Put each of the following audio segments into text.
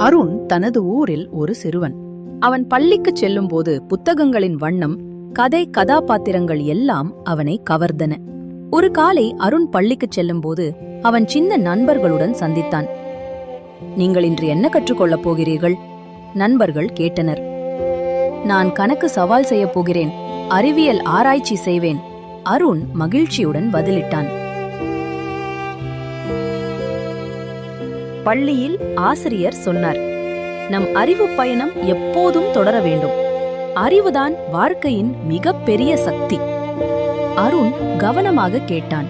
அருண் தனது ஊரில் ஒரு சிறுவன். அவன் பள்ளிக்கு செல்லும்போது புத்தகங்களின் வண்ணம் கதை கதாபாத்திரங்கள் எல்லாம் அவனை கவர்ந்தன. ஒரு காலை அருண் பள்ளிக்கு செல்லும்போது அவன் சின்ன நண்பர்களுடன் சந்தித்தான். நீங்கள் இன்று என்ன கற்றுக்கொள்ளப் போகிறீர்கள்? நண்பர்கள் கேட்டனர். நான் கணக்கு சவால் செய்யப் போகிறேன் அறிவியல் ஆராய்ச்சி செய்வேன் அருண் மகிழ்ச்சியுடன் பதிலிட்டான். பள்ளியில் ஆசிரியர் சொன்னார் நம் அறிவு பயணம் எப்போதும் தொடர வேண்டும். அறிவுதான் வாழ்க்கையின் மிகப்பெரிய சக்தி. அருண் கவனமாக கேட்டான்.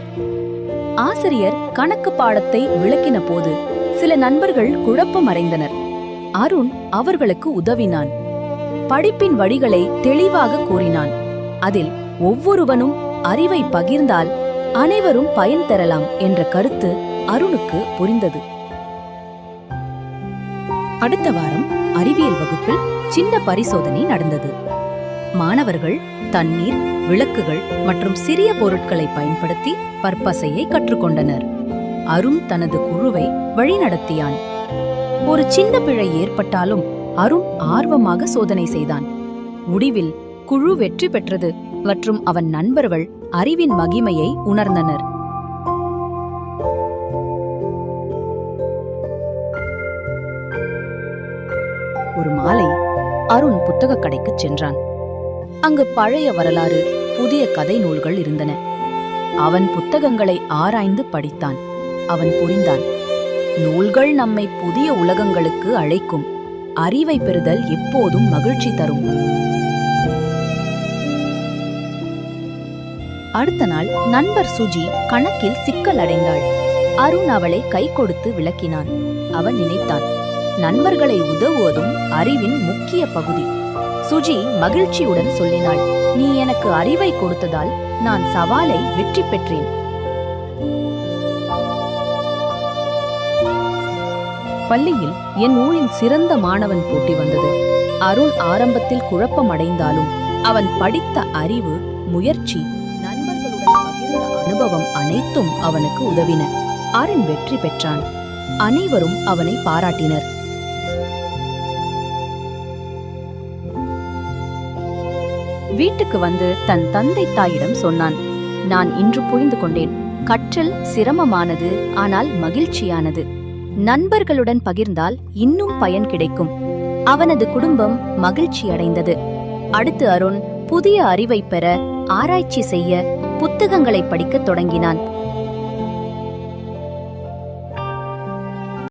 ஆசிரியர் கணக்கு பாடத்தை விளக்கின போது சில நண்பர்கள் குழப்பம் அடைந்தனர். அருண் அவர்களுக்கு உதவினான். படிப்பின் வழிகளை தெளிவாக கூறினான். அதில் ஒவ்வொருவனும் அறிவை பகிர்ந்தால் அனைவரும் பயன் தரலாம் என்ற கருத்து அருணுக்கு புரிந்தது. அடுத்த வாரம் அறிவியல் வகுப்பில் சின்ன பரிசோதனை நடந்தது. மாணவர்கள் தண்ணீர் விளக்குகள் மற்றும் சிறிய பொருட்களை பயன்படுத்தி பற்பசையை கற்றுக்கொண்டனர். அருண் தனது குழுவை வழிநடத்தியான் ஒரு சின்ன பிழை ஏற்பட்டாலும் அருண் ஆர்வமாக சோதனை செய்தான். முடிவில் குழு வெற்றி பெற்றது மற்றும் அவன் நண்பர்கள் அறிவின் மகிமையை உணர்ந்தனர். ஒரு மாலை அருண் புத்தகக் கடைக்குச் சென்றான். அங்கு பழைய வரலாறு புதிய கதை நூல்கள் இருந்தன. அவன் புத்தகங்களை ஆராய்ந்து படித்தான். அவன் புரிந்தான். நூல்கள் நம்மை புதிய உலகங்களுக்கு அழைக்கும். அறிவை பெறுதல் எப்போதும் மகிழ்ச்சி தரும். அடுத்த நாள் நண்பர் சுஜி கணக்கில் சிக்கல் அடைந்தாள். அருண் அவளை கை கொடுத்து விளக்கினான். அவன் நினைத்தான் நண்பர்களை உதவுவதும் அறிவின் முக்கிய பகுதி. சுஜி மகிழ்ச்சியுடன் சொல்லினாள் நீ எனக்கு அறிவை கொடுத்ததால் நான் சவாலை வெற்றி பெற்றேன். பள்ளியில் என் நூலின் சிறந்த மாணவன் போட்டி வந்தது. அருண் ஆரம்பத்தில் குழப்பமடைந்தாலும் அவன் படித்த அறிவு முயற்சி நண்பர்களுடன் பகிர்ந்த அனுபவம் அனைத்தும் அவனுக்கு உதவின. அருண் வெற்றி பெற்றான். அனைவரும் அவனை பாராட்டினர். வீட்டுக்கு வந்து தன் தந்தை தாயிடம் சொன்னான். நான் இன்று புரிந்து கொண்டேன். கற்றல் சிரமமானது ஆனால் மகிழ்ச்சியானது. நண்பர்களுடன் பகிர்ந்தால் இன்னும் பயன் கிடைக்கும். அவனது குடும்பம் மகிழ்ச்சி அடைந்தது. அடுத்து அருண் புதிய அறிவை பெற ஆராய்ச்சி செய்ய புத்தகங்களை படிக்கத் தொடங்கினான்.